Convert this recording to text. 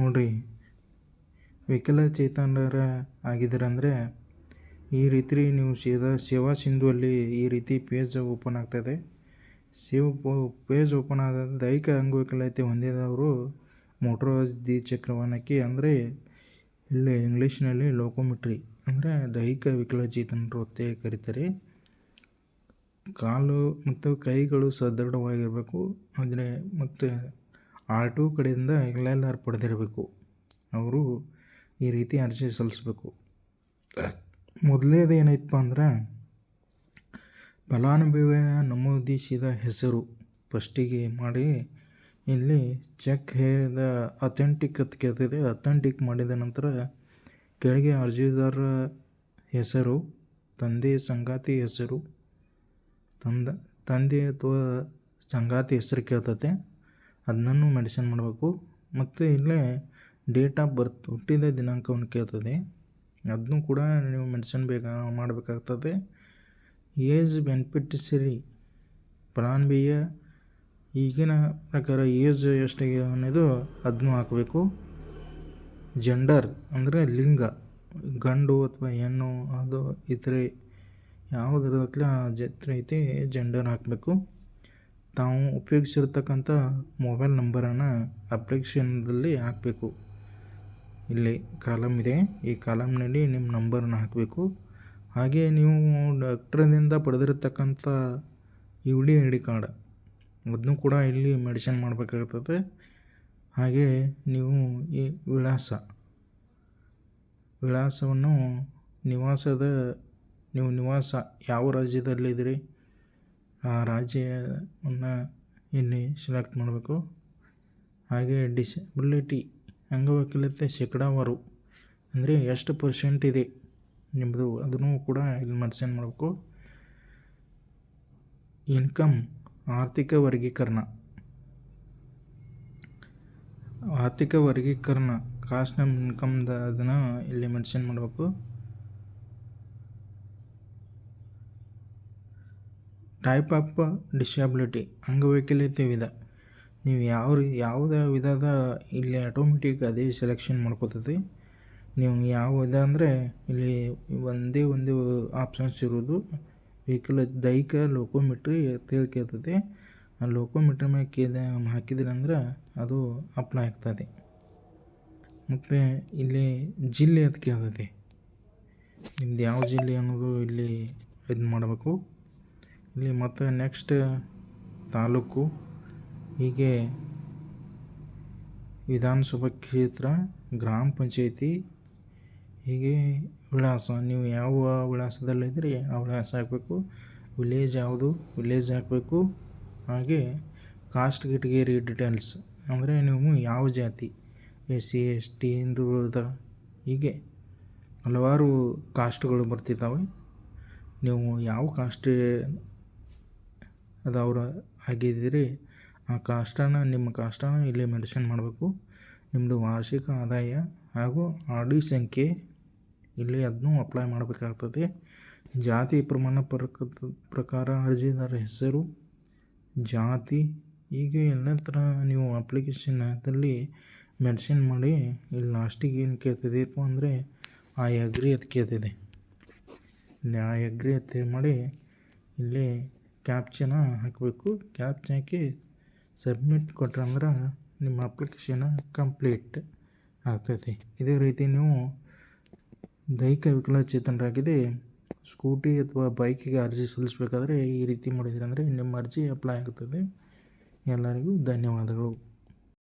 ನೋಡಿರಿ. ವಿಕಲಚೇತನರ ಆಗಿದ್ದೀರಂದರೆ ಈ ರೀತಿ ನೀವು ಸೀದಾ, ಸೇವಾ ಸಿಂಧುವಲ್ಲಿ ಈ ರೀತಿ ಪೇಜ್ ಓಪನ್ ಆಗ್ತದೆ. ಸೇವ್, ಪೇಜ್ ಓಪನ್ ಆದ ದೈಹಿಕ ಅಂಗವಿಕಲತೆ ಹೊಂದಿದವರು ಮೋಟ್ರೋ ದ್ವಿಚಕ್ರ ವಾಹನಕ್ಕೆ ಅಂದರೆ ಇಲ್ಲಿ ಇಂಗ್ಲೀಷ್ನಲ್ಲಿ ಲೋಕೋಮಿಟ್ರಿ ಅಂದರೆ ದೈಹಿಕ ವಿಕಲಚೇತನರು ಅಂತ ಕರೀತಾರೆ. ಕಾಲು ಮತ್ತು ಕೈಗಳು ಸದೃಢವಾಗಿರಬೇಕು. ಅಂದರೆ ಮತ್ತು ಆರ್ ಟಿ ಕಡೆಯಿಂದ ಎಲ್ ಪಡೆದಿರಬೇಕು. ಅವರು ಈ ರೀತಿ ಅರ್ಜಿ ಸಲ್ಲಿಸ್ಬೇಕು. ಮೊದಲನೇದು ಏನೈತಪ್ಪ ಅಂದ್ರೆ, ಫಲಾನುಭವಿಯ ನಮೂದಿಸಿದ ಹೆಸರು ಫಸ್ಟಿಗೆ ಮಾಡಿ, ಇಲ್ಲಿ ಚೆಕ್ ಹೇರಿದ ಅಥೆಂಟಿಕ್ ಅಂತ ಕೇಳ್ತಿದೆ ಅಥೆಂಟಿಕ್ ಮಾಡಿದ ನಂತರ ಕೆಳಗೆ ಅರ್ಜಿದಾರ ಹೆಸರು, ತಂದೆ ಸಂಗಾತಿ ಹೆಸರು, ತಂದ, ತಂದೆ ಅಥವಾ ಸಂಗಾತಿ ಹೆಸರು ಕೇಳ್ತತೆ. ಅದನ್ನು ಮೆನ್ಷನ್ ಮಾಡಬೇಕು. ಮತ್ತು ಇಲ್ಲೇ ಡೇಟ್ ಆಫ್ ಬರ್ತ್ ಹುಟ್ಟಿದ ದಿನಾಂಕವನ್ನು ಕೇಳ್ತದೆ. ಅದನ್ನು ಕೂಡ ನೀವು ಮೆನ್ಷನ್ ಬೇಕಾ ಮಾಡಬೇಕಾಗ್ತದೆ. ಏಜ್ ಬೆನಿಫಿಟಿಸರಿ ಬಿಯ ಈಗಿನ ಪ್ರಕಾರ ಏಜ್ ಎಷ್ಟಾಗಿದೆ ಅನ್ನೋದು ಅದನ್ನು ಹಾಕಬೇಕು. ಜೆಂಡರ್ ಅಂದರೆ ಲಿಂಗ. ಗಂಡು ಅಥವಾ ಹೆಣ್ಣು, ಅದು ಇತರೆ ಯಾವುದರ ಜತ್ರ ಐತಿ, ಜೆಂಡರ್ ಹಾಕಬೇಕು. ತಾವು ಉಪಯೋಗಿಸಿರ್ತಕ್ಕಂಥ ಮೊಬೈಲ್ ನಂಬರನ್ನು ಅಪ್ಲಿಕೇಶನ್ದಲ್ಲಿ ಹಾಕಬೇಕು. ಇಲ್ಲಿ ಕಾಲಮ್ ಇದೆ. ಈ ಕಾಲಮ್ನಲ್ಲಿ ನಿಮ್ಮ ನಂಬರನ್ನು ಹಾಕಬೇಕು. ಹಾಗೆ ನೀವು ಡಾಕ್ಟ್ರದಿಂದ ಪಡೆದಿರತಕ್ಕಂಥ U D I D card, ಅದನ್ನು ಕೂಡ ಇಲ್ಲಿ ಮೆಡಿಷನ್ ಮಾಡಬೇಕಾಗ್ತದೆ. ಹಾಗೆ ನೀವು ಈ ವಿಳಾಸ, ವಿಳಾಸವನ್ನು ನಿವಾಸದ, ನೀವು ನಿವಾಸ ಯಾವ ರಾಜ್ಯದಲ್ಲಿದ್ದೀರಿ? ಆ ರಾಜ್ಯವನ್ನು ಇಲ್ಲಿ ಸೆಲೆಕ್ಟ್ ಮಾಡಬೇಕು. ಹಾಗೆ ಡಿಸಬಿಲಿಟಿ ಅಂಗವೈಕಲ್ಯತೆ ಶೇಕಡಾವಾರು ಅಂದರೆ ಎಷ್ಟು ಪರ್ಸೆಂಟ್ ಇದೆ ನಿಮ್ಮದು ಅದನ್ನು ಕೂಡ ಇಲ್ಲಿ ಮೆನ್ಷನ್ ಮಾಡಬೇಕು. ಇನ್ಕಮ್ ಆರ್ಥಿಕ ವರ್ಗೀಕರಣ. ಆರ್ಥಿಕ ವರ್ಗೀಕರಣ ಕಾಸ್ಟ್ ಇನ್ಕಮ್ದ ಅದನ್ನು ಇಲ್ಲಿ ಮೆನ್ಷನ್ ಮಾಡಬೇಕು. ಟೈಪ್ ಆಫ್ ಡಿಸಬಿಲಿಟಿ ಅಂಗವೈಕಲ್ಯತೆ ವಿಧ. ನೀವು ಯಾವ ರೀ ಯಾವುದೇ ವಿಧದ ಇಲ್ಲಿ ಆಟೋಮೆಟಿಕ್ ಅದೇ ಸೆಲೆಕ್ಷನ್ ಮಾಡ್ಕೋತದೆ ನೀವು ಯಾವ ವಿಧ ಅಂದರೆ ಇಲ್ಲಿ ಒಂದೇ ಒಂದು ಆಪ್ಷನ್ಸ್ ಇರೋದು ವೆಹಿಕಲ್ ದೈಹಿಕ ಲೋಕೋಮೀಟ್ರಿ ಕೇಳ್ತದೆ ಆ ಲೋಕೋಮಿಟ್ರಿ ಮೇಲೆ ಕೇದ, ಹಾಕಿದ್ರಿ ಅಂದ್ರೆ ಅದು ಅಪ್ಲೈ ಆಗ್ತದೆ ಮತ್ತು ಇಲ್ಲಿ ಜಿಲ್ಲೆ ಅದು ಕೇಳ್ತದೆ ನಿಮ್ದು ಯಾವ ಜಿಲ್ಲೆ ಅನ್ನೋದು ಇಲ್ಲಿ ಇದು ಮಾಡಬೇಕು. ಇಲ್ಲಿ ಮತ್ತು ನೆಕ್ಸ್ಟ್ ತಾಲೂಕು, ಹೀಗೆ ವಿಧಾನಸಭಾ ಕ್ಷೇತ್ರ, ಗ್ರಾಮ ಪಂಚಾಯತಿ, ಹೀಗೆ ವಿಳಾಸ. ನೀವು ಯಾವ ವಿಳಾಸದಲ್ಲಿದ್ದರೆ ಆ ವಿಳಾಸ ಹಾಕಬೇಕು. ವಿಲೇಜ್ ಯಾವುದು, ವಿಲೇಜ್ ಹಾಕಬೇಕು. ಹಾಗೆ ಕಾಸ್ಟ್ ಗಿಟ್ಗೇರಿ ಡೀಟೇಲ್ಸ್ ಅಂದರೆ ನೀವು ಯಾವ ಜಾತಿ ಎಸ್ ಸಿ ಎಸ್ ಟಿ ಹಿಂದುಳಿದ ಹೀಗೆ ಹಲವಾರು ಕಾಸ್ಟ್ಗಳು ಬರ್ತಿದ್ದಾವೆ. ನೀವು ಯಾವ ಕಾಸ್ಟ್ ಅದು ಅವ್ರು ಆಗಿದ್ದರೆ ಆ ಕಷ್ಟನ ನಿಮ್ಮ ಕಷ್ಟನ ಇಲ್ಲಿ ಮೆನ್ಷನ್ ಮಾಡಬೇಕು. ನಿಮ್ಮದು ವಾರ್ಷಿಕ ಆದಾಯ ಹಾಗೂ ಆರ್ ಡಿ ಸಂಖ್ಯೆ ಇಲ್ಲಿ ಅದನ್ನು ಅಪ್ಲೈ ಮಾಡಬೇಕಾಗ್ತದೆ. ಜಾತಿ ಪ್ರಮಾಣ ಪ್ರಕ ಪ್ರಕಾರ ಅರ್ಜಿದಾರ ಹೆಸರು, ಜಾತಿ, ಹೀಗೆ ಎಲ್ಲ ಥರ ನೀವು ಅಪ್ಲಿಕೇಶನ್ನಲ್ಲಿ ಮೆನ್ಷನ್ ಮಾಡಿ, ಇಲ್ಲಿ ಲಾಸ್ಟಿಗೆ ಏನು ಕೇಳ್ತಿದೆಯಪ್ಪ ಅಂದರೆ ಆ ಎಗ್ರಿ ಅದು ಕೇಳ್ತಿದೆ. ಇಲ್ಲಿ ಎಗ್ರಿ ಅಂತ ಮಾಡಿ, ಇಲ್ಲಿ ಕ್ಯಾಪ್ಚನ ಹಾಕಬೇಕು. ಕ್ಯಾಪ್ಚ ಹಾಕಿ ಸಬ್ಮಿಟ್ ಕೊಟ್ರಂದ್ರೆ ನಿಮ್ಮ ಅಪ್ಲಿಕೇಶನ್ ಕಂಪ್ಲೀಟ್ ಆಗ್ತೈತಿ. ಇದೇ ರೀತಿ ನೀವು ದೈಹಿಕ ವಿಕಲಚೇತನರಾಗಿದೆ ಸ್ಕೂಟಿ ಅಥವಾ ಬೈಕಿಗೆ ಅರ್ಜಿ ಸಲ್ಲಿಸಬೇಕಾದ್ರೆ ಈ ರೀತಿ ಮಾಡಿದ್ರಿ ಅಂದರೆ ನಿಮ್ಮ ಅರ್ಜಿ ಅಪ್ಲೈ ಆಗ್ತದೆ. ಎಲ್ಲರಿಗೂ ಧನ್ಯವಾದಗಳು.